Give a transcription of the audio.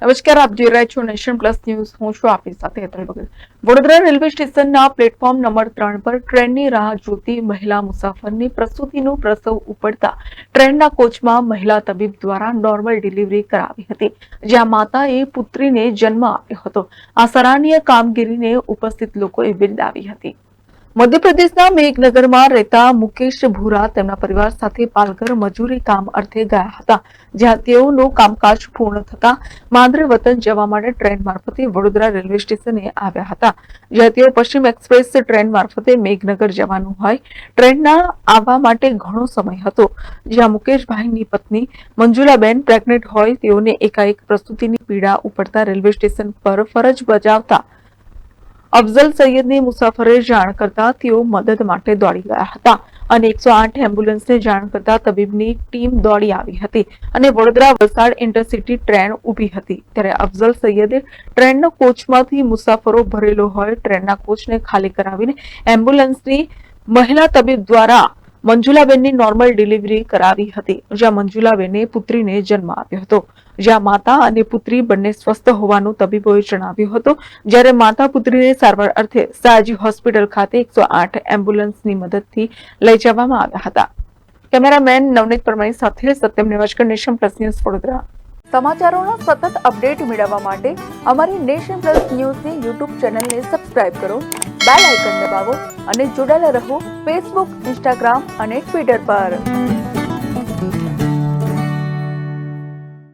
નમસ્કાર, આપ જોઈ રહ્યા છો નેશન પ્લસ ન્યૂઝ. હું છું આપની સાથે હેતલ ભગત. વડોદરા રેલવે સ્ટેશનના પ્લેટફોર્મ નંબર ત્રણ પર ટ્રેનની રાહ જોતી મહિલા મુસાફરની પ્રસૂતિનું પ્રસવ ઉપડતા ટ્રેનના કોચમાં મહિલા તબીબ દ્વારા નોર્મલ ડિલિવરી કરાવી હતી, જ્યાં માતાએ પુત્રીને જન્મ આપ્યો હતો. આ સરાહનીય કામગીરીને ઉપસ્થિત લોકોએ બિરદાવી હતી. મધ્યપ્રદેશના મેઘનગરમાં રહેતા મુકેશ ભૂરા તેમના પરિવાર સાથે પાલઘર મજૂરી કામ અર્થે ગયા હતા, જ્યાં તેઓનું કામકાજ પૂર્ણ થતા માંદ્રે વતન જવા માટે ટ્રેન મારફતે વડોદરા રેલવે સ્ટેશને આવ્યા હતા. જ્યાં તેઓ પશ્ચિમ એક્સપ્રેસ ટ્રેન મારફતે મેઘનગર જવાનું હોય, ટ્રેનના આવવા માટે ઘણો સમય હતો. જ્યાં મુકેશભાઈની પત્ની મંજુલાબેન પ્રેગ્નેન્ટ હોય, તેઓને એકાએક પ્રસ્તુતિની પીડા ઉપડતા રેલવે સ્ટેશન પર ફરજ બજાવતા અફઝલ સૈયદની મુસાફરે જાણ કરતા તેઓ મદદ માટે દોડી ગયા હતા અને એકસો આઠ એમ્બ્યુલન્સને જાણ કરતા તબીબની ટીમ દોડી આવી હતી અને વડોદરા વલસાડ ઇન્ટરસિટી ટ્રેન ઊભી હતી. ત્યારે અફઝલ સૈયદે ટ્રેનના કોચમાંથી મુસાફરો ભરેલો હોય ટ્રેનના કોચને ખાલી કરાવીને એમ્બ્યુલન્સની મહિલા તબીબ દ્વારા મંજુલાબેનની નોર્મલ ડિલિવરી કરાવી હતી, જ્યાં મંજુલાબેને પુત્રીને જન્મ આપ્યો હતો. જ્યાં માતા અને પુત્રી બંને સ્વસ્થ હોવાનું તબીબોએ જણાવ્યું હતું. જ્યારે માતા પુત્રીને સારવાર અર્થે સાજી હોસ્પિટલ ખાતે એકસો આઠ એમ્બ્યુલન્સની મદદથી લઈ જવામાં આવ્યા હતા. કેમેરામેન નવનીત પરમાણી સાથે Satyam Newajkar, Nation Plus News Vadodara. સમાચારોનો સતત અપડેટ મેળવવા માટે અમારી નેશન પ્લસ ન્યૂઝની યુટ્યુબ ચેનલને સબસ્ક્રાઇબ કરો, બેલ આઇકન દબાવો અને જોડાયેલા રહો ફેસબુક, ઇન્સ્ટાગ્રામ અને ટ્વિટર પર.